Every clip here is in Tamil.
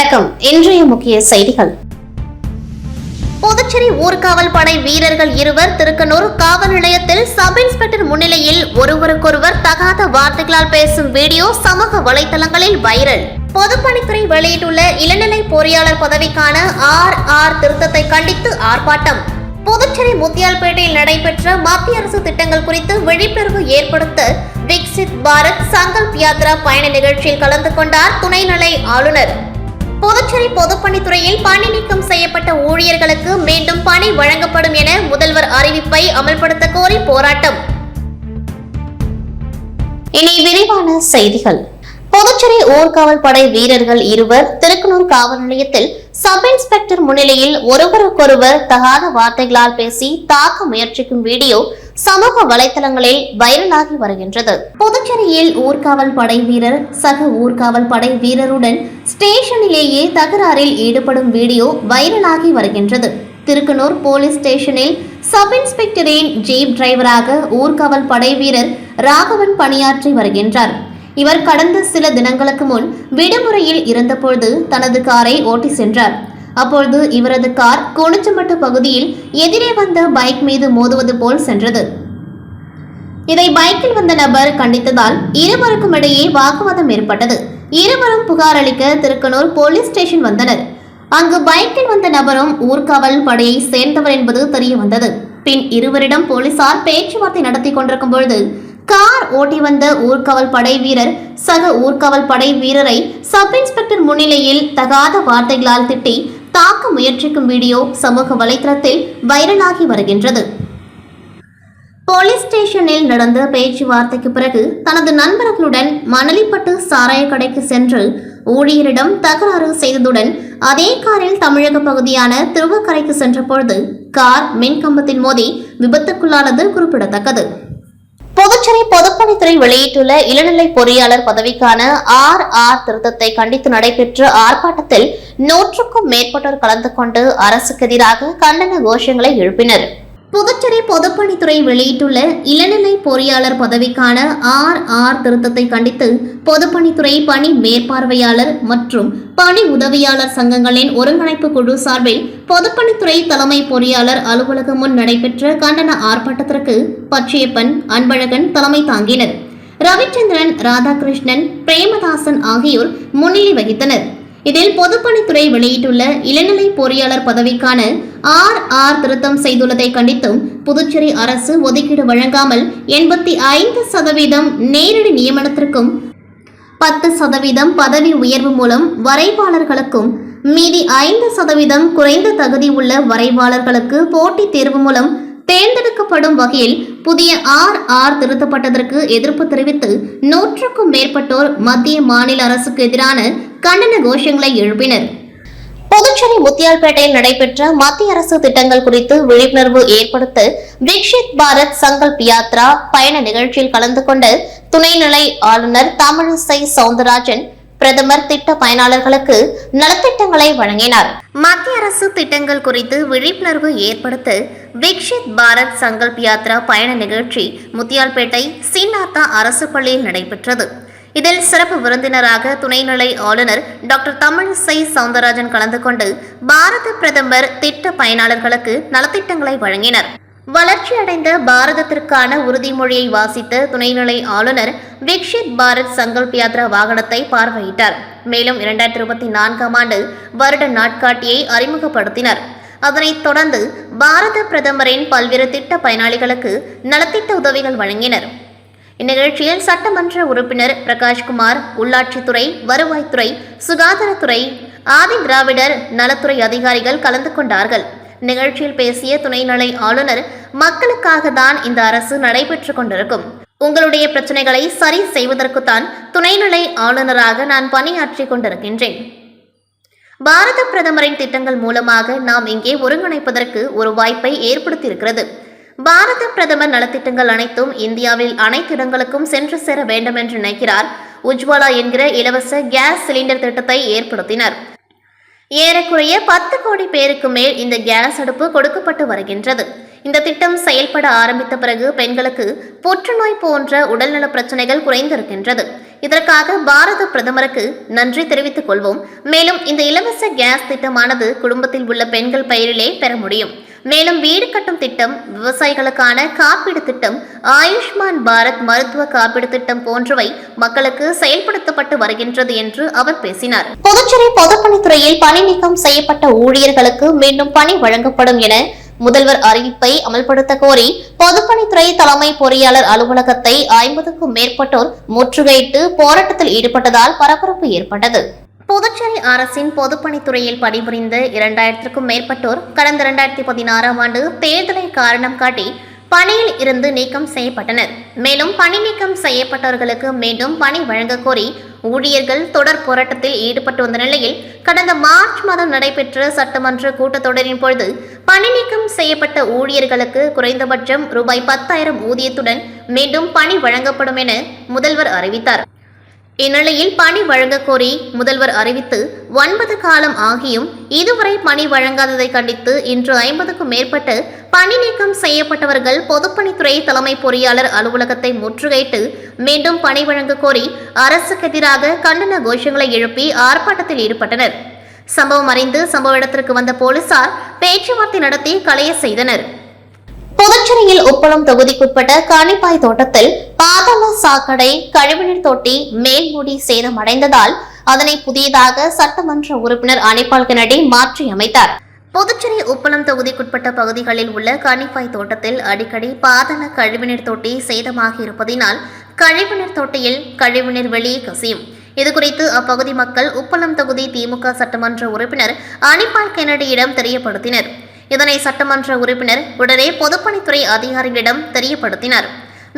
வணக்கம். இன்றைய முக்கிய செய்திகள். புதுச்சேரி ஊர்காவல் படை வீரர்கள் இருவர் திருக்கனூர் காவல் நிலையத்தில் சப் இன்ஸ்பெக்டர் முன்னிலையில் ஒருவருக்கொருவர் தகாத வார்த்தைகளால் பேசும் வீடியோ சமூக வலைதளங்களில் வைரல். பொதுப்பணித்துறை வெளியிட்டுள்ள இளநிலை பொறியாளர் பதவிக்கான ஆர் ஆர் திருத்தத்தை கண்டித்து ஆர்ப்பாட்டம். புதுச்சேரி முத்தியால்பேட்டையில் நடைபெற்ற மத்திய அரசு திட்டங்கள் குறித்து விழிப்புணர்வு ஏற்படுத்த விக்சித் பாரத் சங்கல்ப் யாத்ரா பயண நிகழ்ச்சியில் கலந்து கொண்டார் துணைநிலை ஆளுநர். புதுச்சேரி பொதுப்பணித்துறையில் பணி நீக்கம் செய்யப்பட்ட ஊழியர்களுக்கு மீண்டும் பணி வழங்கப்படும் என முதல்வர் அறிவிப்பை அமல்படுத்த கோரி போராட்டம். இனி விரிவான செய்திகள். புதுச்சேரி ஊர்காவல் படை வீரர்கள் இருவர் திருக்கனூர் காவல் நிலையத்தில் சப் இன்ஸ்பெக்டர் முன்னிலையில் ஒருவருக்கொருவர் தகாத வார்த்தைகளால் பேசி தாக்க முயற்சிக்கும் வீடியோ சமூக வலைதளங்களில் வைரலாகி வருகின்றது. புதுச்சேரியில் ஊர்காவல் படை வீரர் சக ஊர்காவல் படை வீரருடன் ஸ்டேஷனிலேயே தகராறில் ஈடுபடும் வீடியோ வைரலாகி வருகின்றது. திருக்கனூர் போலீஸ் ஸ்டேஷனில் சப் இன்ஸ்பெக்டரின் ஜீப் டிரைவராக ஊர்காவல் படை வீரர் ராகவன் பணியாற்றி வருகின்றார். இவர் கடந்த சில தினங்களுக்கு முன் விடுமுறையில் இருந்தபொழுது தனது காரை ஓட்டி சென்றார். அப்பொழுது இவரது கார் கொணுச்சமட்டு பகுதியில் எதிரே வந்த பைக் மீது மோதுவது போல் சென்றது. இதை பைக்கில் வந்த நபர் கண்டித்ததால் இருவருக்கும் இடையே வாக்குவாதம் ஏற்பட்டது. இருவரும் புகார் அளிக்க திருக்கனூர் போலீஸ் ஸ்டேஷன் வந்தனர். அங்கு பைக்கில் வந்த நபரும் ஊர்காவல் படையை சேர்ந்தவர் என்பது தெரிய வந்தது. பின் இருவரிடம் போலீசார் பேச்சுவார்த்தை நடத்தி கொண்டிருக்கும் பொழுது கார் ஓட்டி வந்த ஊர்காவல் படை வீரர் சக ஊர்காவல் படை வீரரை சப் இன்ஸ்பெக்டர் முன்னிலையில் தகாத வார்த்தைகளால் திட்டி தாக்க முயற்சிக்கும் வீடியோ சமூக வலைதளத்தில் வைரலாகி வருகின்றது. போலீஸ் ஸ்டேஷனில் நடந்த பேச்சுவார்த்தைக்கு பிறகு தனது நண்பர்களுடன் மணலிப்பட்டு சாராய கடைக்கு சென்று ஊழியரிடம் தகராறு செய்ததுடன் அதே காரில் தமிழக பகுதியான திருவக்கரைக்கு சென்றபொழுது கார் மின்கம்பத்தில் மோதி விபத்துக்குள்ளானது குறிப்பிடத்தக்கது. புதுச்சேரி பொதுப்பணித்துறை வெளியிட்டுள்ள இளநிலை பொறியாளர் பதவிக்கான ஆர் ஆர் திருத்தத்தை கண்டித்து நடைபெற்ற ஆர்ப்பாட்டத்தில் நூற்றுக்கும் மேற்பட்டோர் கலந்து கொண்டு அரசுக்கு எதிராக கண்டன கோஷங்களை எழுப்பினர். புதுச்சேரி பொதுப்பணித்துறை வெளியிட்டுள்ள இளநிலை பொறியாளர் பதவிக்கான ஆர் ஆர் திருத்தத்தை கண்டித்து பொதுப்பணித்துறை பணி மேற்பார்வையாளர் மற்றும் பணி உதவியாளர் சங்கங்களின் ஒருங்கிணைப்பு குழு சார்பில் பொதுப்பணித்துறை தலைமை பொறியாளர் அலுவலகம் முன் நடைபெற்ற கண்டன ஆர்ப்பாட்டத்திற்கு பச்சையப்பன் அன்பழகன் தலைமை தாங்கினர். ரவிச்சந்திரன் ராதாகிருஷ்ணன் பிரேமதாசன் ஆகியோர் முன்னிலை வகித்தனர். இதில் பொதுப்பணித்துறை வெளியிட்டுள்ள இளநிலை பொறியாளர் பதவிக்கான ஆர் ஆர் திருத்தம் செய்துள்ளதை கண்டித்தும் புதுச்சேரி அரசு ஒதுக்கீடு வழங்காமல் எண்பத்தி ஐந்து சதவீதம் நேரடி நியமனத்திற்கும் பத்து சதவீதம் பதவி உயர்வு மூலம் வரைவாளர்களுக்கும் மீதி ஐந்து சதவீதம் குறைந்த தகுதி உள்ள வரைவாளர்களுக்கு போட்டித் தேர்வு மூலம் தேர்ந்தெடுக்கப்படும் வகையில் புதிய ஆர் ஆர் திருத்தப்பட்டதற்கு எதிர்ப்பு தெரிவித்து நூற்றுக்கும் மேற்பட்டோர் மத்திய மாநில அரசுக்கு எதிரான கண்டன கோஷங்களை எழுப்பினர். புதுச்சேரி முத்தியால்பேட்டையில் நடைபெற்ற மத்திய அரசு திட்டங்கள் குறித்து விழிப்புணர்வு ஏற்படுத்த விக்ஷித் பாரத் சங்கல்ப் யாத்ரா பயண நிகழ்ச்சியில் கலந்து கொண்ட துணைநிலை ஆளுநர் தமிழிசை சவுந்தரராஜன் பிரதமர் திட்ட பயனாளர்களுக்கு நலத்திட்டங்களை வழங்கினார். மத்திய அரசு திட்டங்கள் குறித்து விழிப்புணர்வு ஏற்படுத்த விக்ஷித் பாரத் சங்கல்ப் யாத்ரா பயண நிகழ்ச்சி முத்தியால்பேட்டை சீனாத்தா அரசு பள்ளியில் நடைபெற்றது. இதில் சிறப்பு விருந்தினராக துணைநிலை ஆளுநர் டாக்டர் தமிழிசை சவுந்தரராஜன் கலந்து கொண்டு பாரத பிரதமர் திட்ட பயனாளர்களுக்கு நலத்திட்டங்களை வழங்கினர். வளர்ச்சியடைந்த பாரதத்திற்கான உறுதிமொழியை வாசித்த துணைநிலை ஆளுநர் விக்ஷித் பாரத் சங்கல்ப் யாத்ரா வாகனத்தை பார்வையிட்டார். மேலும் இரண்டாயிரத்தி இருபத்தி நான்காம் ஆண்டு வருட நாட்காட்டியை அறிமுகப்படுத்தினர். அதனைத் தொடர்ந்து பாரத பிரதமரின் பல்வேறு திட்ட பயனாளிகளுக்கு நலத்திட்ட உதவிகள் வழங்கினர். இந்நிகழ்ச்சியில் சட்டமன்ற உறுப்பினர் பிரகாஷ்குமார் உள்ளாட்சித்துறை வருவாய்த்துறை சுகாதாரத்துறை ஆதி திராவிடர் நலத்துறை அதிகாரிகள் கலந்து கொண்டார்கள். நிகழ்ச்சியில் பேசிய துணைநிலை ஆளுநர் மக்களுக்காக தான் இந்த அரசு நடைபெற்றுக் கொண்டிருக்கும். உங்களுடைய பிரச்சனைகளை சரி செய்வதற்குத்தான் துணைநிலை ஆளுநராக நான் பணியாற்றி கொண்டிருக்கின்றேன். பாரத பிரதமரின் திட்டங்கள் மூலமாக நாம் இங்கே ஒருங்கிணைப்பதற்கு ஒரு வாய்ப்பை ஏற்படுத்தியிருக்கிறது. பாரத பிரதமர் நலத்திட்டங்கள் அனைத்தும் இந்தியாவில் அனைத்து இடங்களுக்கும் சென்று சேர வேண்டும் என்று நினைக்கிறார். உஜ்வாலா என்கிற இலவச கேஸ் சிலிண்டர் திட்டத்தை ஏற்படுத்தினர். ஏறக்குறைய பத்து கோடி பேருக்கு மேல் இந்த கேஸ் அடுப்பு கொடுக்கப்பட்டு வருகின்றது. இந்த திட்டம் செயல்பட ஆரம்பித்த பிறகு பெண்களுக்கு புற்றுநோய் போன்ற உடல்நல பிரச்சனைகள் குறைந்திருக்கின்றது. இதற்காக பாரத பிரதமருக்கு நன்றி தெரிவித்துக் கொள்வோம். மேலும் இந்த இலவச கேஸ் திட்டமானது குடும்பத்தில் உள்ள பெண்கள் பெயரிலே பெற முடியும். மேலும் வீடு கட்டும் திட்டம் விவசாயிகளுக்கான காப்பீடு திட்டம் ஆயுஷ்மான் பாரத் மருத்துவ காப்பீடு திட்டம் போன்றவை மக்களுக்கு செயல்படுத்தப்பட்டு வருகின்றது என்று அவர் பேசினார். புதுச்சேரி பொதுப்பணித்துறையில் பணி நீக்கம் செய்யப்பட்ட ஊழியர்களுக்கு மீண்டும் பணி வழங்கப்படும் என முதல்வர் அறிவிப்பை அமல்படுத்த கோரி பொதுப்பணித்துறை தலைமை பொறியாளர் அலுவலகத்தை ஐம்பதுக்கும் மேற்பட்டோர் முற்றுகையிட்டு போராட்டத்தில் ஈடுபட்டதால் பரபரப்பு ஏற்பட்டது. புதுச்சேரி அரசின் பொதுப்பணித்துறையில் பணிபுரிந்த இரண்டாயிரத்திற்கும் மேற்பட்டோர் கடந்த இரண்டாயிரத்தி பதினாறாம் ஆண்டு தேர்தலை காரணம் காட்டி பணியில் இருந்து நீக்கம் செய்யப்பட்டனர். மேலும் பணி நீக்கம் செய்யப்பட்டவர்களுக்கு மீண்டும் பணி வழங்க கோரி ஊழியர்கள் தொடர் போராட்டத்தில் ஈடுபட்டு வந்த நிலையில் கடந்த மார்ச் மாதம் நடைபெற்ற சட்டமன்ற கூட்டத்தொடரின் பொழுது பணி நீக்கம் செய்யப்பட்ட ஊழியர்களுக்கு குறைந்தபட்சம் ரூபாய் பத்தாயிரம் ஊதியத்துடன் மீண்டும் பணி வழங்கப்படும் என முதல்வர் அறிவித்தார். இந்நிலையில் பணி வழங்க கோரி முதல்வர் அறிவித்து ஒன்பது காலம் ஆகியும் இதுவரை பணி வழங்காததை கண்டித்து இன்று ஐம்பதுக்கும் மேற்பட்டு பணி நீக்கம் செய்யப்பட்டவர்கள் பொதுப்பணித்துறை தலைமை பொறியாளர் அலுவலகத்தை முற்றுகையிட்டு மீண்டும் பணி வழங்க கோரி அரசுக்கு எதிராக கண்டன கோஷங்களை எழுப்பி ஆர்ப்பாட்டத்தில் ஈடுபட்டனர். சம்பவம் அறிந்து சம்பவ இடத்திற்கு வந்த போலீசார் பேச்சுவார்த்தை நடத்தி களைய செய்தனர். புதுச்சேரியில் உப்பளம் தொகுதிக்குட்பட்ட காணிப்பாய் தோட்டத்தில் பாதாள சாக்கடை கழிவுநீர் தொட்டி மேல்மூடி சேதமடைந்ததால் அதனை புதியதாக சட்டமன்ற உறுப்பினர் அனிபால் கெனடி மாற்றி அமைத்தார். புதுச்சேரி உப்பளம் தொகுதிக்குட்பட்ட பகுதிகளில் உள்ள கணிப்பாய் தோட்டத்தில் அடிக்கடி பாதாள கழிவுநீர் தொட்டி சேதமாகி இருப்பதினால் கழிவுநீர் தொட்டியில் கழிவுநீர் வெளியே கசியும். இதுகுறித்து அப்பகுதி மக்கள் உப்பளம் தொகுதி திமுக சட்டமன்ற உறுப்பினர் அனிபால் கெனடியிடம் தெரியப்படுத்தினர். இதனை சட்டமன்ற உறுப்பினர் உடனே பொதுப்பணித்துறை அதிகாரிகளிடம் தெரியப்படுத்தினார்.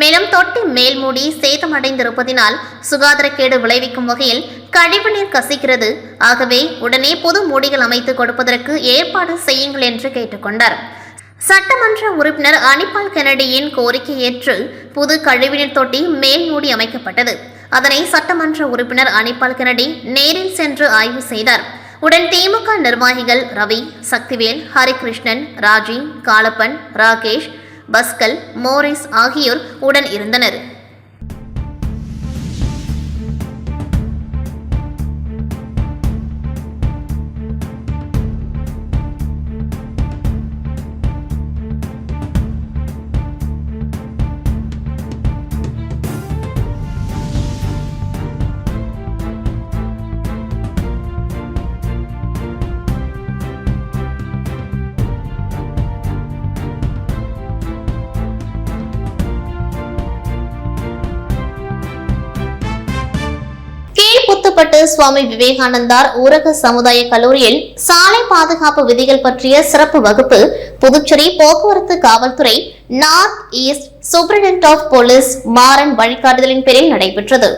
மேலும் தொட்டி மேல்மூடி சேதமடைந்திருப்பதினால் சுகாதாரக்கேடு விளைவிக்கும் வகையில் கழிவுநீர் கசிக்கிறது. ஆகவே உடனே பொது மூடிகள் அமைத்து கொடுப்பதற்கு ஏற்பாடு செய்யுங்கள் என்று கேட்டுக்கொண்டார். சட்டமன்ற உறுப்பினர் அனிபால் கெனடியின் கோரிக்கை ஏற்று புது கழிவுநீர் தொட்டி மேல் மூடி அமைக்கப்பட்டது. அதனை சட்டமன்ற உறுப்பினர் அனிபால் கெனடி நேரில் சென்று ஆய்வு செய்தார். உடன் திமுக நிர்வாகிகள் ரவி சக்திவேல் ஹரிகிருஷ்ணன் ராஜி காலப்பன் ராகேஷ் பஸ்கல் மோரிஸ் ஆகியோர் உடன் இருந்தனர். கீழ்புத்துப்பட்டு சுவாமி விவேகானந்தார் ஊரக சமுதாய கல்லூரியில் சாலை பாதுகாப்பு விதிகள் பற்றிய சிறப்பு வகுப்பு புதுச்சேரி போக்குவரத்து காவல்துறை north east superintendent of police Maran வழிகாட்டுதலின் பேரில் நடைபெற்றது.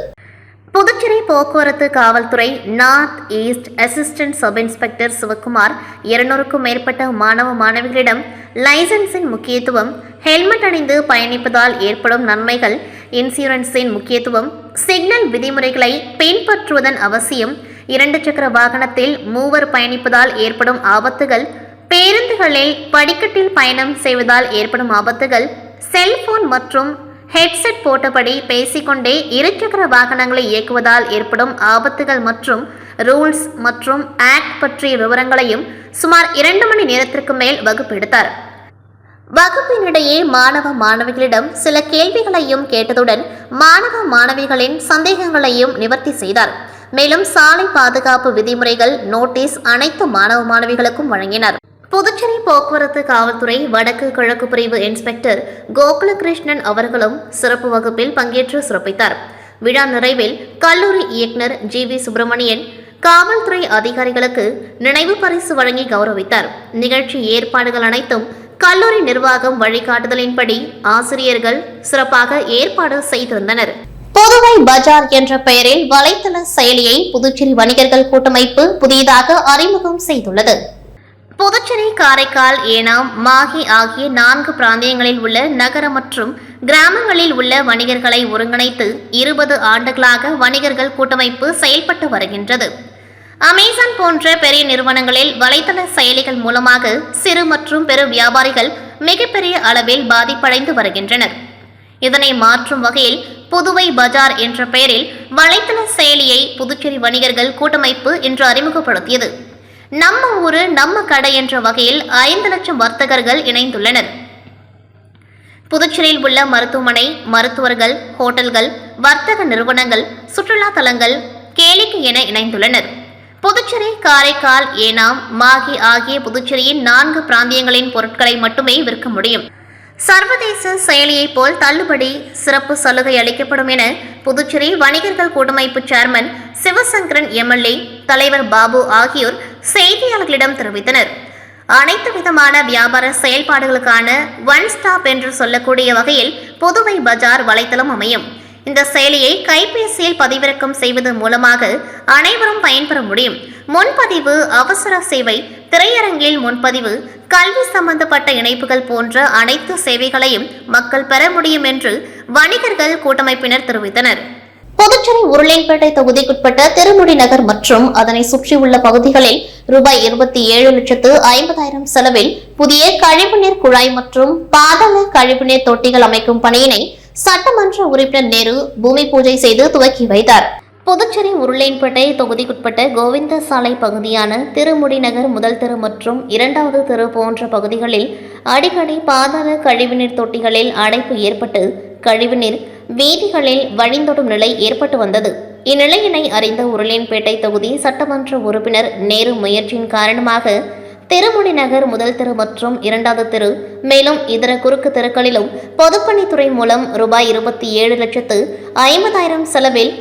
புதுச்சேரி போக்குவரத்து காவல்துறை north east assistant sub inspector Sivakumar இருநூறுக்கும் மேற்பட்ட மாணவ மாணவிகளிடம் லைசன்ஸின் முக்கியத்துவம் ஹெல்மெட் அணிந்து பயணிப்பதால் ஏற்படும் நன்மைகள் இன்சூரன்ஸின் முக்கியத்துவம் சிக்னல் விதிமுறைகளை பின்பற்றுவதன் அவசியம் இரண்டு சக்கர வாகனத்தில் மூவர் பயணிப்பதால் ஏற்படும் ஆபத்துகள் பேருந்துகளில் படிக்கட்டில் பயணம் செய்வதால் ஏற்படும் ஆபத்துகள் செல்போன் மற்றும் ஹெட்செட் போட்டபடி பேசிக்கொண்டே இருசக்கர வாகனங்களை இயக்குவதால் ஏற்படும் ஆபத்துகள் மற்றும் ரூல்ஸ் மற்றும் ஆக்ட் பற்றிய விவரங்களையும் சுமார் இரண்டு மணி நேரத்திற்கு மேல் வகுப்பெடுத்தார் வகுப்பினிடையே மாணவ மாணவிகளிடம் சில கேள்விகளையும் கேட்டதுடன் மாணவ மாணவிகளின் சந்தேகங்களையும் நிவர்த்தி செய்தார். மேலும் சாலை பாதுகாப்பு விதிமுறைகள் நோட்டீஸ் அனைத்து மாணவ மாணவிகளுக்கும் வழங்கினார். புதுச்சேரி போக்குவரத்து காவல்துறை வடக்கு கிழக்கு பிரிவு இன்ஸ்பெக்டர் கோகுலகிருஷ்ணன் அவர்களும் சிறப்பு வகுப்பில் பங்கேற்று சிறப்பித்தார். விழா நிறைவில் கல்லூரி இயக்குனர் ஜி வி சுப்பிரமணியன் காவல்துறை அதிகாரிகளுக்கு நினைவு பரிசு வழங்கி கௌரவித்தார். நிகழ்ச்சி ஏற்பாடுகள் அனைத்தும் கல்லூரி நிர்வாகம் வழிகாட்டுதலின்படி ஆசிரியர்கள் சிறப்பாக ஏற்பாடு செய்திருந்தனர். புதுவை பஜார் என்ற பெயரில் வலைத்தள செயலியை புதுச்சேரி வணிகர்கள் கூட்டமைப்பு புதியதாக அறிமுகம் செய்துள்ளது. புதுச்சேரி காரைக்கால் ஏனாம் மாஹி ஆகிய நான்கு பிராந்தியங்களில் உள்ள நகர மற்றும் கிராமங்களில் உள்ள வணிகர்களை ஒருங்கிணைத்து இருபது ஆண்டுகளாக வணிகர்கள் கூட்டமைப்பு செயல்பட்டு வருகின்றது. அமேசான் போன்ற பெரிய நிறுவனங்களில் வலைத்தள செயலிகள் மூலமாக சிறு மற்றும் பெரு வியாபாரிகள் மிகப்பெரிய அளவில் பாதிப்படைந்து வருகின்றனர். இதனை மாற்றும் வகையில் புதுவை பஜார் என்ற பெயரில் வலைத்தள செயலியை புதுச்சேரி வணிகர்கள் கூட்டமைப்பு இன்று அறிமுகப்படுத்தியது. நம்ம ஊரு நம்ம கடை என்ற வகையில் ஐந்து லட்சம் வர்த்தகர்கள் இணைந்துள்ளனர். புதுச்சேரியில் உள்ள மருத்துவமனை மருத்துவர்கள் ஹோட்டல்கள் வர்த்தக நிறுவனங்கள் சுற்றுலா தலங்கள் கேளிக்கை என இணைந்துள்ளனர். புதுச்சேரி காரைக்கால் ஏனாம் மாகி ஆகிய புதுச்சேரியின் நான்கு பிராந்தியங்களின் பொருட்களை மட்டுமே விற்க முடியும். சர்வதேச செயலியைப் போல் தள்ளுபடி சிறப்பு சலுகை அளிக்கப்படும் என புதுச்சேரி வணிகர்கள் கூட்டமைப்பு சேர்மன் சிவசங்கரன் எம்எல்ஏ தலைவர் பாபு ஆகியோர் செய்தியாளர்களிடம் தெரிவித்தனர். அனைத்து விதமான வியாபார செயல்பாடுகளுக்கான ஒன் ஸ்டாப் என்று சொல்லக்கூடிய வகையில் புதுவை பஜார் வலைத்தளம் அமையும். இந்த செயலியை கைபேசியில் பதிவிறக்கம் செய்வது மூலமாக அனைவரும் பயன்பெற முடியும். முன்பதிவு அவசர சேவை திரையரங்கில் முன்பதிவு கல்வி சம்பந்தப்பட்ட இணைப்புகள் போன்ற அனைத்து சேவைகளையும் மக்கள் பெற முடியும் என்று வணிகர்கள் கூட்டமைப்பினர் தெரிவித்தனர். புதுச்சேரி உருளையன்பேட்டை தொகுதிக்குட்பட்ட திருமுடி நகர் மற்றும் அதனை சுற்றியுள்ள பகுதிகளில் ரூபாய் இருபத்தி ஏழு லட்சத்து ஐம்பதாயிரம் செலவில் புதிய கழிவுநீர் குழாய் மற்றும் பாதாள கழிவுநீர் தொட்டிகள் அமைக்கும் பணியினை சட்டமன்ற உறுப்பினர் நேரு பூமி பூஜை செய்து துவக்கி வைத்தார். புதுச்சேரி உருளையன்பேட்டை தொகுதிக்குட்பட்ட கோவிந்த சாலை பகுதியான திருமுடி நகர் முதல் தெரு மற்றும் இரண்டாவது தெரு போன்ற பகுதிகளில் அடிக்கடி பாதாள கழிவுநீர் தொட்டிகளில் அடைப்பு ஏற்பட்டு கழிவுநீர் வீதிகளில் வழிந்தோடும் நிலை ஏற்பட்டு வந்தது. இந்நிலையினை அறிந்த உருளையன்பேட்டை தொகுதி சட்டமன்ற உறுப்பினர் நேரு முயற்சியின் காரணமாக திருமணி நகர் முதல் தெரு மற்றும் இரண்டாவது தெரு மேலும் இதர குறுக்கு தெருக்களிலும் பொதுப்பணித்துறை மூலம் ரூபாய் இருபத்தி ஏழு லட்சத்து ஐம்பதாயிரம் செலவில்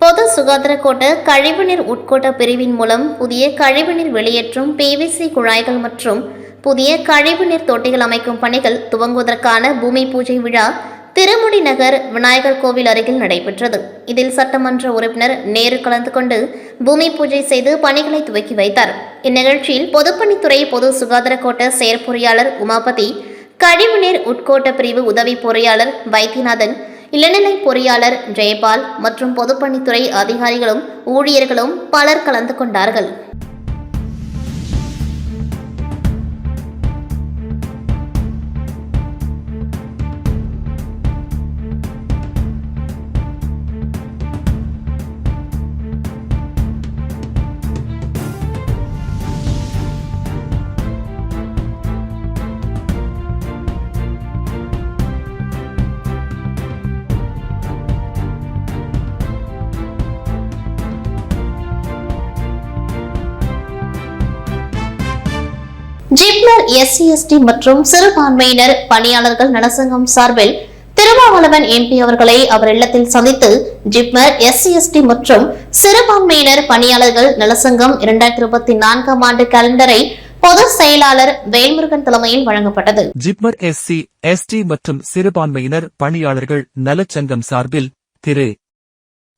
பொது சுகாதார கோட்ட கழிவுநீர் உட்கோட்ட பிரிவின் மூலம் புதிய கழிவுநீர் வெளியேற்றும் பிவிசி குழாய்கள் மற்றும் புதிய கழிவுநீர் தொட்டிகள் அமைக்கும் பணிகள் துவங்குவதற்கான பூமி பூஜை விழா திருமுடி நகர் விநாயகர் கோவில் அருகில் நடைபெற்றது. இதில் சட்டமன்ற உறுப்பினர் நேரு கலந்து கொண்டு பூமி பூஜை செய்து பணிகளை துவக்கி வைத்தார். இந்நிகழ்ச்சியில் பொதுப்பணித்துறை பொது சுகாதார கோட்ட செயற்பொறியாளர் உமாபதி கழிவுநீர் உட்கோட்ட பிரிவு உதவி பொறியாளர் வைத்தியநாதன் இளநிலை பொறியாளர் ஜெயபால் மற்றும் பொதுப்பணித்துறை அதிகாரிகளும் ஊழியர்களும் பலர் கலந்து கொண்டார்கள். எஸ்சி எஸ்டி மற்றும் சிறுபான்மையினர் பணியாளர்கள் நலசங்கம் சார்பில் திருமாவளவன் எம்பி அவர்களை அவர் இல்லத்தில் சந்தித்து ஜிப்மர் எஸ்சி எஸ்டி மற்றும் சிறுபான்மையினர் பணியாளர்கள் நலசங்கம் இரண்டாயிரத்தி இருபத்தி நான்காம் ஆண்டு கேலண்டரை பொது செயலாளர் வேல்முருகன் தலைமையில் வழங்கப்பட்டது. ஜிப்மர் எஸ்சி எஸ்டி மற்றும் சிறுபான்மையினர் பணியாளர்கள் நலச்சங்கம் சார்பில் திரு.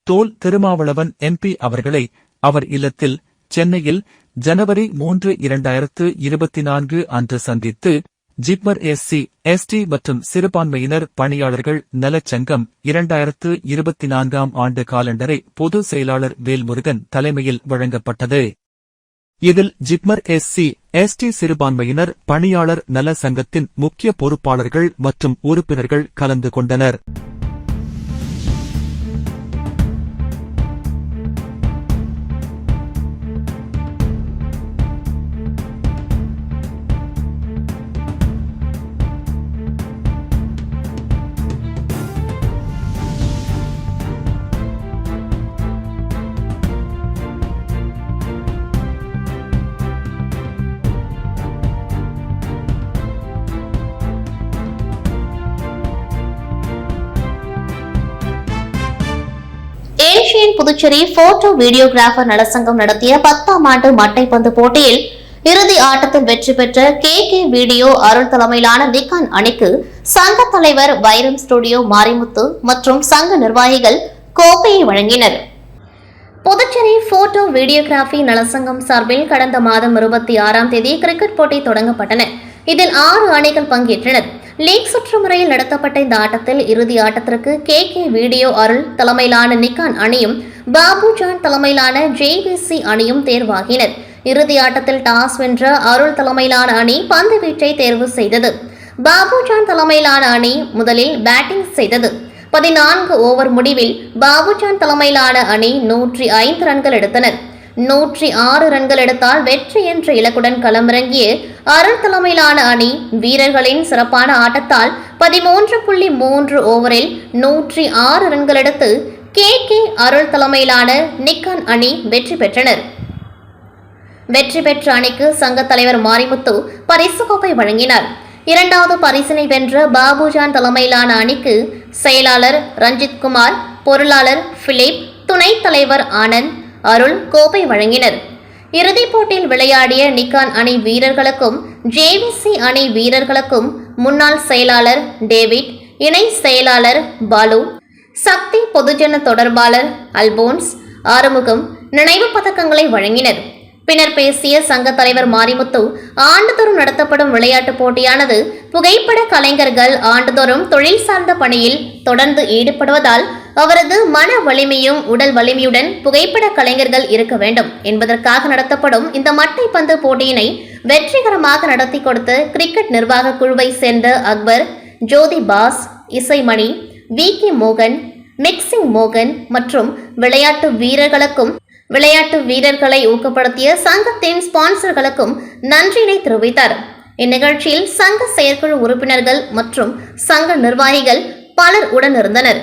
தோல் திருமாவளவன் எம்பி அவர்களை அவர் இல்லத்தில் சென்னையில் ஜனவரி மூன்று இரண்டாயிரத்து இருபத்தி நான்கு அன்று சந்தித்து ஜிப்மர் எஸ்சி எஸ்டி மற்றும் சிறுபான்மையினர் பணியாளர்கள் நலச்சங்கம் இரண்டாயிரத்து இருபத்தி நான்காம் ஆண்டு காலண்டரை பொது செயலாளர் வேல்முருகன் தலைமையில் வழங்கப்பட்டது. இதில் ஜிப்மர் எஸ்சி எஸ்டி சிறுபான்மையினர் பணியாளர் நல சங்கத்தின் முக்கிய பொறுப்பாளர்கள் மற்றும் உறுப்பினர்கள் கலந்து கொண்டனர். புதுச்சேரி போட்டோ வீடியோகிராபர் நலசங்கம் நடத்திய பத்தாம் ஆண்டு மட்டைப்பந்து போட்டியில் இறுதி ஆட்டத்தில் வெற்றி பெற்ற கே கே வீடியோ அருள் தலைமையிலான நிக்கான் அணிக்கு சங்க தலைவர் வைரம் ஸ்டுடியோ மாரிமுத்து மற்றும் சங்க நிர்வாகிகள் கோப்பையை வழங்கினர். புதுச்சேரி போட்டோ வீடியோகிராபி நலசங்கம் சார்பில் கடந்த மாதம் இருபத்தி ஆறாம் தேதி கிரிக்கெட் போட்டி தொடங்கப்பட்டன. இதில் ஆறு அணிகள் பங்கேற்றனர். லீக் சுற்று முறையில் நடத்தப்பட்ட இந்த ஆட்டத்தில் இறுதி ஆட்டத்திற்கு கே கே வீடியோ அருள் தலைமையிலான நிக்கான் அணியும் பாபு ஜான் தலைமையிலான ஜேவிசி அணியும் தேர்வாகினர். இறுதி ஆட்டத்தில் டாஸ் வென்ற அருள் தலைமையிலான அணி பந்து வீச்சை தேர்வு செய்தது. பாபு ஜான் தலைமையிலான அணி முதலில் பேட்டிங் செய்தது. பதினான்கு ஓவர் முடிவில் பாபுஜான் தலைமையிலான அணி நூற்றி ஐந்து ரன்கள் எடுத்தனர். நூற்றி ஆறு ரன்கள் எடுத்தால் வெற்றி என்ற இலக்குடன் களமிறங்கிய அருள் தலைமையிலான அணி வீரர்களின் சிறப்பான ஆட்டத்தால் பதிமூன்று புள்ளி மூன்று ஓவரில் நூற்றி ஆறு ரன்கள் எடுத்து கே. கே. அருள் தலைமையிலான நிக்கான் அணி வெற்றி பெற்றனர். வெற்றி பெற்ற அணிக்கு சங்க தலைவர் மாரிமுத்து பரிசு கோப்பை வழங்கினார். இரண்டாவது பரிசினை வென்ற பாபுஜான் தலைமையிலான அணிக்கு செயலாளர் ரஞ்சித் குமார் பொருளாளர் பிலிப் துணைத் தலைவர் ஆனந்த் அருள் கோப்பை வழங்கினர். இறுதிப் போட்டியில் விளையாடிய நிக்கான் அணி வீரர்களுக்கும் ஜேவிசி அணி வீரர்களுக்கும் முன்னாள் செயலாளர் டேவிட் இணை செயலாளர் பாலு சக்தி பொதுஜன தொடர்பாளர் அல்போன்ஸ் ஆறுமுகம் நினைவு பதக்கங்களை வழங்கினர். பின்னர் பேசிய சங்க தலைவர் மாரிமுத்து ஆண்டுதோறும் நடத்தப்படும் விளையாட்டுப் போட்டியானது புகைப்பட கலைஞர்கள் ஆண்டுதோறும் தொழில் சார்ந்த பணியில் தொடர்ந்து ஈடுபடுவதால் அவரது மன வலிமையும் உடல் வலிமையுடன் புகைப்பட கலைஞர்கள் இருக்க வேண்டும் என்பதற்காக நடத்தப்படும் இந்த மட்டைப்பந்து போட்டியினை வெற்றிகரமாக நடத்தி கொடுத்த கிரிக்கெட் நிர்வாக குழுவை சேர்ந்த அக்பர் ஜோதி பாஸ் இசைமணி வி. கே. மோகன் மிக்சிங் மோகன் மற்றும் விளையாட்டு வீரர்களுக்கும் விளையாட்டு வீரர்களை ஊக்கப்படுத்திய சங்கத்தின் ஸ்பான்சர்களுக்கும் நன்றியினை தெரிவித்தார். இந்நிகழ்ச்சியில் சங்க செயற்குழு உறுப்பினர்கள் மற்றும் சங்க நிர்வாகிகள் பலர் உடனிருந்தனர்.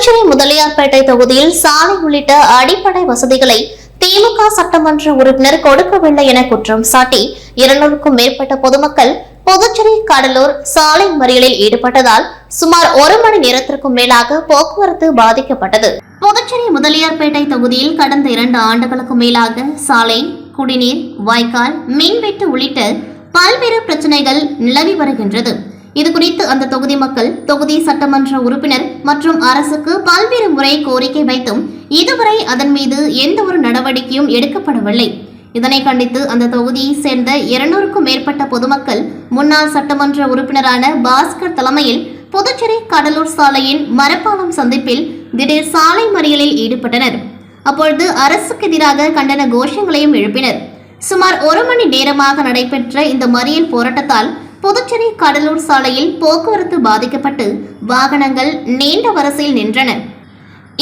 புதுச்சேரி முதலியார்பேட்டை தொகுதியில் சாலை உள்ளிட்ட அடிப்படை வசதிகளை திமுக சட்டமன்ற உறுப்பினர் கொடுக்கவில்லை என குற்றம் சாட்டி இருநூறுக்கும் மேற்பட்ட பொதுமக்கள் புதுச்சேரி கடலூர் சாலை மறியலில் ஈடுபட்டதால் சுமார் ஒரு மணி நேரத்திற்கும் மேலாக போக்குவரத்து பாதிக்கப்பட்டது. புதுச்சேரி முதலியார்பேட்டை தொகுதியில் கடந்த இரண்டு ஆண்டுகளுக்கு மேலாக சாலை குடிநீர் வாய்க்கால் மீன்வெட்டு உள்ளிட்ட பல்வேறு பிரச்சனைகள் நிலவி வருகின்றது. இதுகுறித்து அந்த தொகுதி மக்கள் தொகுதி சட்டமன்ற உறுப்பினர் மற்றும் அரசுக்கு பல்வேறு முறை கோரிக்கை வைத்தும் இதுவரை அதன் மீது எந்த ஒரு நடவடிக்கையும் எடுக்கப்படவில்லை. இதனை கண்டித்து அந்த தொகுதியை சேர்ந்த இருநூறுக்கும் மேற்பட்ட பொதுமக்கள் முன்னாள் சட்டமன்ற உறுப்பினரான பாஸ்கர் தலைமையில் புதுச்சேரி கடலூர் சாலையின் மரப்பாலம் சந்திப்பில் திடீர் சாலை மறியலில் ஈடுபட்டனர். அப்பொழுது அரசுக்கு எதிராக கண்டன கோஷங்களையும் எழுப்பினர். சுமார் ஒரு மணி நேரமாக நடைபெற்ற இந்த மறியல் போராட்டத்தால் புதுச்சேரி கடலூர் சாலையில் போக்குவரத்து பாதிக்கப்பட்டு வாகனங்கள் நீண்ட வரிசையில் நின்றன.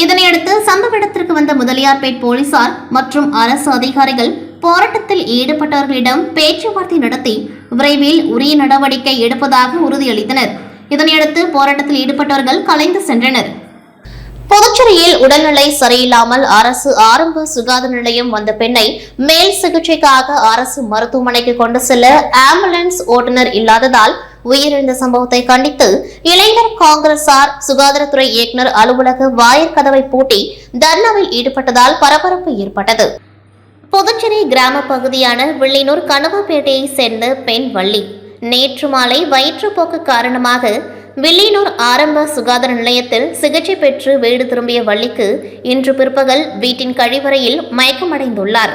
இதனையடுத்து சம்பவ இடத்திற்கு வந்த முதலியார்பேட் போலீசார் மற்றும் அரசு அதிகாரிகள் போராட்டத்தில் ஈடுபட்டவர்களிடம் பேச்சுவார்த்தை நடத்தி விரைவில் உரிய நடவடிக்கை எடுப்பதாக உறுதியளித்தனர். இதனையடுத்து போராட்டத்தில் ஈடுபட்டவர்கள் கலைந்து சென்றனர். புதுச்சேரியில் உடல்நிலை சரியில்லாமல் அரசு ஆரம்ப சுகாதார நிலையம் வந்த பெண்ணை மேல் சிகிச்சைக்காக அரசு மருத்துவமனைக்கு கொண்டு செல்ல ஆம்புலன்ஸ் ஓட்டுநர் இல்லாததால் உயிரிழந்த சம்பவத்தை கண்டித்து இளைஞர் காங்கிரசார் சுகாதாரத்துறை இயக்குநர் அலுவலக வாயிற்கதவை பூட்டி தர்ணாவில் ஈடுபட்டதால் பரபரப்பு ஏற்பட்டது. புதுச்சேரி கிராம பகுதியான வில்லினூர் கனவாப்பேட்டையை சேர்ந்த பெண் வள்ளி நேற்று மாலை வயிற்றுப்போக்கு காரணமாக வில்லியனூர் ஆரம்ப சுகாதார நிலையத்தில் சிகிச்சை பெற்று வீடு திரும்பிய வள்ளிக்கு இன்று பிற்பகல் வீட்டின் கழிவறையில் மயக்கமடைந்துள்ளார்.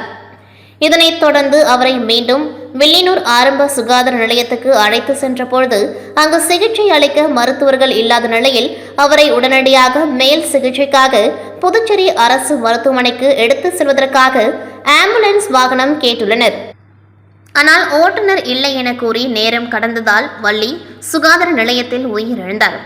இதனைத் தொடர்ந்து அவரை மீண்டும் வில்லியனூர் ஆரம்ப சுகாதார நிலையத்துக்கு அழைத்து சென்றபொழுது அங்கு சிகிச்சை அளிக்க மருத்துவர்கள் இல்லாத நிலையில் அவரை உடனடியாக மேல் சிகிச்சைக்காக புதுச்சேரி அரசு மருத்துவமனைக்கு எடுத்து செல்வதற்காக ஆம்புலன்ஸ் வாகனம் கேட்டுள்ளனர். ஆனால் ஓட்டுநர் இல்லை என கூறி நேரம் கடந்ததால் வள்ளி சுகாதார நிலையத்தில் உயிரிழந்தார்.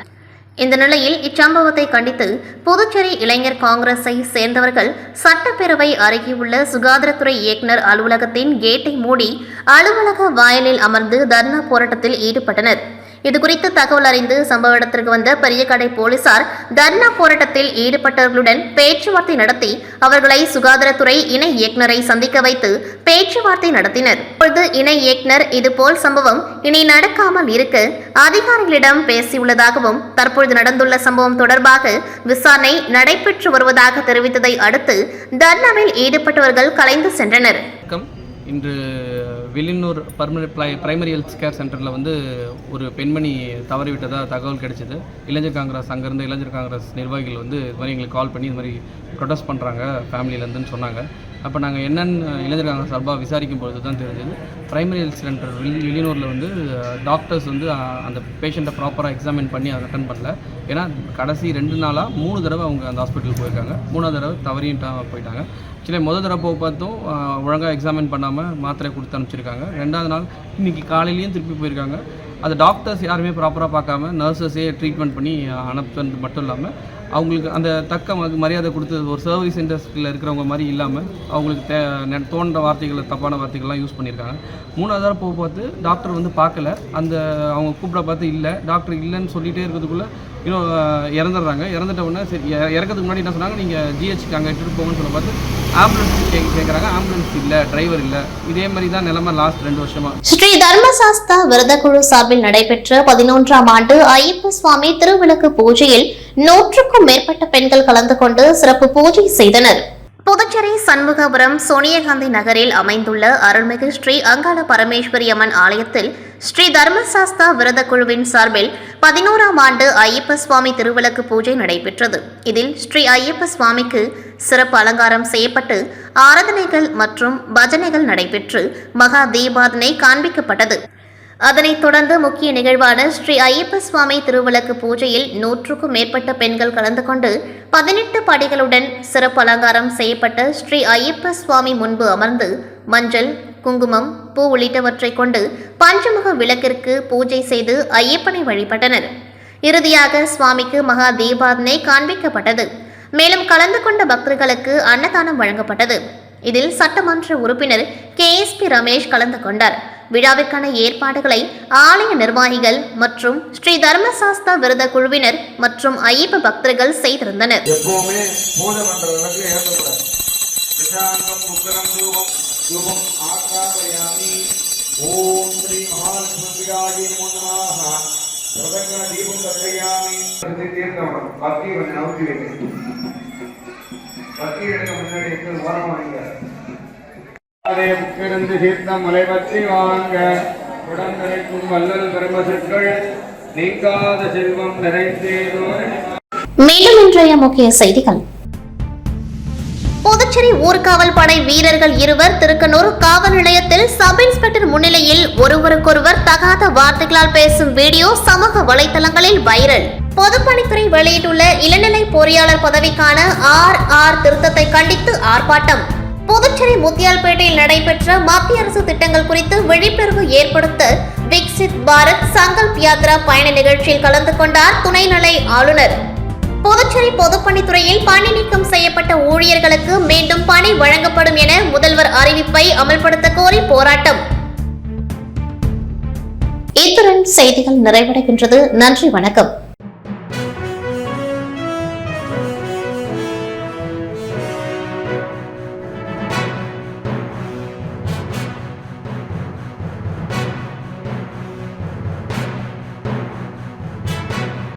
இந்த நிலையில் இச்சம்பவத்தை கண்டித்து புதுச்சேரி இளைஞர் காங்கிரஸை சேர்ந்தவர்கள் சட்டப்பேரவை அருகேயுள்ள சுகாதாரத்துறை இயக்குநர் அலுவலகத்தின் கேட்டை மூடி அலுவலக வாயிலில் அமர்ந்து தர்ணா போராட்டத்தில் ஈடுபட்டனர். இதுகுறித்து தகவல் அறிந்து சம்பவ இடத்திற்கு வந்த பெரியகடை போலீசார் தர்ணா போராட்டத்தில் ஈடுபட்டவர்களுடன் பேச்சுவார்த்தை நடத்தி அவர்களை சுகாதாரத்துறை இணை இயக்குநரை சந்திக்க வைத்து பேச்சுவார்த்தை நடத்தினர். அப்பொழுது இணை இயக்குனர் இதுபோல் சம்பவம் இனி நடக்காமல் இருக்க அதிகாரிகளிடம் பேசியுள்ளதாகவும் தற்பொழுது நடந்துள்ள சம்பவம் தொடர்பாக விசாரணை நடைபெற்று வருவதாக தெரிவித்ததை அடுத்து தர்ணாவில் ஈடுபட்டவர்கள் கலைந்து சென்றனர். இன்று வில்லியனூர் பர்மனெண்ட் ப்ளை பிரைமரி ஹெல்த் கேர் சென்டரில் வந்து ஒரு பெண்மணி தவறிவிட்டதாக தகவல் கிடைச்சிது. இளைஞர் காங்கிரஸ் அங்கேருந்து இளைஞர் காங்கிரஸ் நிர்வாகிகள் வந்து இது மாதிரி எங்களுக்கு கால் பண்ணி இது மாதிரி ப்ரொடெஸ்ட் பண்ணுறாங்க ஃபேமிலியிலேருந்துன்னு சொன்னாங்க. அப்போ நாங்கள் என்னென்னு இளைஞர் காங்கிரஸ் சார்பாக விசாரிக்கும் பொழுது தான் தெரிஞ்சது. பிரைமரி ஹெல்த் சென்டர் வில் வில்லியனூரில் வந்து டாக்டர்ஸ் வந்து அந்த பேஷண்ட்டை ப்ராப்பராக எக்ஸாமின் பண்ணி அதை அட்டன் பண்ணல. ஏன்னா கடைசி ரெண்டு நாளாக மூணு தடவை அவங்க அந்த ஹாஸ்பிட்டலுக்கு போயிருக்காங்க. மூணாவது தடவை தவறியும் போயிட்டாங்க. ஆக்சுவலி முதல் தடவை போக பார்த்தும் ஒழுங்காக எக்ஸாமின் பண்ணாமல் மாத்திரை கொடுத்து அனுப்பிச்சிருக்காங்க. ரெண்டாவது நாள் இன்றைக்கி காலையிலையும் திருப்பி போயிருக்காங்க. அது டாக்டர்ஸ் யாருமே ப்ராப்பராக பார்க்காம நர்சஸே ட்ரீட்மெண்ட் பண்ணி அனுப்புறது மட்டும் இல்லாமல் அவங்களுக்கு அந்த தக்க ம- மரியாதை கொடுத்து ஒரு சர்வீஸ் இண்டஸ்ட்ரியில் இருக்கிறவங்க மாதிரி இல்லாமல் அவங்களுக்கு தே தோன்ற வார்த்தைகளை தப்பான வார்த்தைகள்லாம் யூஸ் பண்ணியிருக்காங்க. மூணாவது தடவை போக பார்த்து டாக்டர் வந்து பார்க்கல. அந்த அவங்க கூப்பிட பார்த்து இல்லை டாக்டர் இல்லைன்னு சொல்லிகிட்டே இருக்கிறதுக்குள்ளே இன்னும் இறந்துடுறாங்க. இறந்துட்ட உடனே சரி இறக்கிறதுக்கு இறக்கறதுக்கு முன்னாடி என்ன சொன்னாங்க? நீங்கள் ஜிஹெச்சுக்கு அங்கே எடுத்துகிட்டு போங்கன்னு சொல்ல பார்த்து ஆம்புலன்ஸ் கே கேட்குறாங்க ஆம்புலன்ஸ் இல்லை டிரைவர் இல்லை. இதே மாதிரி தான் நிலைமை லாஸ்ட் ரெண்டு வருஷமா. ஸ்ரீ தர்மசாஸ்தா விரதக்குழு சார்பில் நடைபெற்ற பதினொன்றாம் ஆண்டு ஐயப்ப சுவாமி திருவிளக்கு பூஜையில் நூற்றுக்கும் மேற்பட்ட பெண்கள் கலந்து கொண்டு சிறப்பு பூஜை செய்தனர். புதுச்சேரி சண்முகபுரம் சோனியகாந்தி நகரில் அமைந்துள்ள அருள்மிகு ஸ்ரீ அங்காள பரமேஸ்வரி அம்மன் ஆலயத்தில் ஸ்ரீ தர்மசாஸ்தா விரத குழுவின் சார்பில் பதினோராம் ஆண்டு ஐயப்ப சுவாமி திருவிளக்கு பூஜை நடைபெற்றது. இதில் ஸ்ரீ ஐயப்ப சுவாமிக்கு சிறப்பு அலங்காரம் செய்யப்பட்டு ஆராதனைகள் மற்றும் பஜனைகள் நடைபெற்று மகா தீபாதனை காண்பிக்கப்பட்டது. அதனைத் தொடர்ந்து முக்கிய நிகழ்வான ஸ்ரீ ஐயப்ப சுவாமி திருவிளக்கு பூஜையில் நூற்றுக்கும் மேற்பட்ட பெண்கள் கலந்து கொண்டு பதினெட்டு படிகளுடன் சிறப்பு அலங்காரம் செய்யப்பட்ட ஸ்ரீ ஐயப்ப சுவாமி முன்பு அமர்ந்து மஞ்சள் குங்குமம் பூ உள்ளிட்டவற்றை கொண்டு பஞ்சமுக விளக்கிற்கு பூஜை செய்து ஐயப்பனை வழிபட்டனர். இறுதியாக சுவாமிக்கு மகா தீபாதனை காண்பிக்கப்பட்டது. மேலும் கலந்து கொண்ட பக்தர்களுக்கு அன்னதானம் வழங்கப்பட்டது. இதில் சட்டமன்ற உறுப்பினர் கே எஸ் பி ரமேஷ் கலந்து கொண்டார். விழாவிற்கான ஏற்பாடுகளை ஆலய நிர்வாகிகள் மற்றும் ஸ்ரீ தர்மசாஸ்தா விரத குழுவினர் மற்றும் ஐயப்ப பக்தர்கள் செய்திருந்தனர். பத்தி எடுக்க முன்னாடி எடுத்து கிடந்து தீர்த்தம் மலை பற்றி வாங்க. உடன்நிலைக்கும் வல்லல் பெருமசுக்கள் நீங்காத செல்வம் நிறைந்தேனோ மேலும் இன்றைய முக்கிய செய்திகள். புதுச்சேரி ஊர்காவல் படை வீரர்கள் இருவர் திருக்கனூர் காவல் நிலையத்தில் சப் இன்ஸ்பெக்டர் முன்னிலையில் ஒருவருக்கொருவர் தகாத வார்த்தைகளால் பேசும் வீடியோ சமூக வலைதளங்களில் வைரல். பொதுப்பணித்துறை வெளியிட்டுள்ள இளநிலை பொறியாளர் பதவிக்கான ஆர் ஆர் திருத்தத்தை கண்டித்து ஆர்ப்பாட்டம். புதுச்சேரி முத்தியால்பேட்டையில் நடைபெற்ற மத்திய அரசு திட்டங்கள் குறித்து விழிப்புணர்வு ஏற்படுத்த விக்சித் பாரத் சங்கல்ப் யாத்ரா பயண நிகழ்ச்சியில் கலந்து கொண்டார் துணைநிலை ஆளுநர். புதுச்சேரி பொதுப்பணித்துறையில் பணி நீக்கம் செய்யப்பட்ட ஊழியர்களுக்கு மீண்டும் பணி வழங்கப்படும் என முதல்வர் அறிவிப்பை அமல்படுத்த கோரி போராட்டம். இத்துடன் செய்திகள் நிறைவடைகின்றது. நன்றி வணக்கம்.